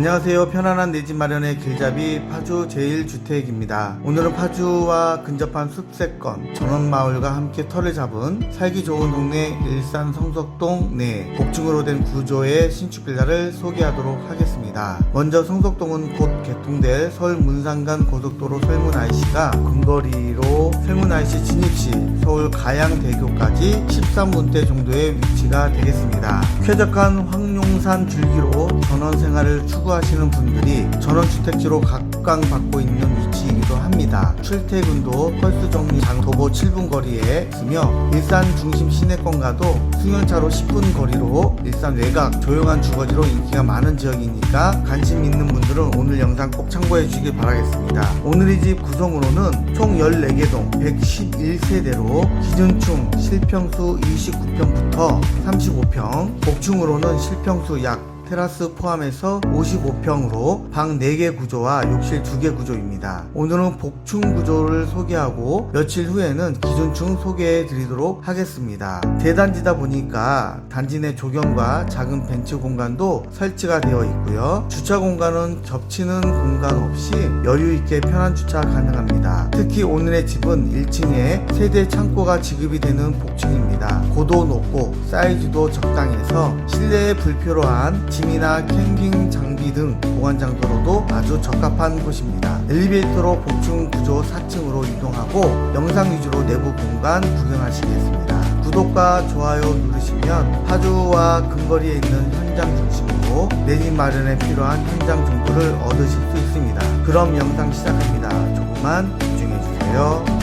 안녕하세요. 편안한 내 집 마련의 길잡이 파주 제1주택입니다. 오늘은 파주와 근접한 숲세권 전원마을과 함께 터를 잡은 살기 좋은 동네 일산 성석동 내 복층으로 된 구조의 신축 빌라를 소개하도록 하겠습니다. 먼저 성석동은 곧 개통될 서울 문산간 고속도로 설문 IC가 근거리로 설문 IC 진입시 서울 가양대교까지 13분대 정도의 위치가 되겠습니다. 쾌적한 황 룡산 줄기로 전원 생활을 추구하시는 분들이 전원주택지로 각광받고 있는 위치이기도 합니다. 출퇴근도 펄스 정류장 도보 7분 거리에 있으며 일산 중심 시내권과도 승용차로 10분 거리로 일산 외곽 조용한 주거지로 인기가 많은 지역이니까 관심 있는 분들은 오늘 영상 꼭 참고해 주시길 바라겠습니다. 오늘 이집 구성으로는 총 14개 동 111세대로 기준층 실평수 29평부터 35평, 복층으로는 실평 수약 테라스 포함해서 55평으로 방 4개 구조와 욕실 2개 구조입니다. 오늘은 복층 구조를 소개하고 며칠 후에는 기준층 소개해 드리도록 하겠습니다. 대단지다 보니까 단지 내 조경과 작은 벤치 공간도 설치가 되어 있고요. 주차 공간은 겹치는 공간 없이 여유 있게 편한 주차 가능합니다. 특히 오늘의 집은 1층에 세대 창고가 지급이 되는 복층입니다. 고도 높고 사이즈도 적당해서 실내에 불필요한 짐이나 캠핑 장비 등 보관 장소로도 아주 적합한 곳입니다. 엘리베이터로 복층 구조 4층으로 이동하고 영상 위주로 내부 공간 구경하시겠습니다. 구독과 좋아요 누르시면 파주와 근거리에 있는 현장 중심으로 내 집 마련에 필요한 현장 정보를 얻으실 수 있습니다. 그럼 영상 시작합니다. 조금만 집중해 주세요.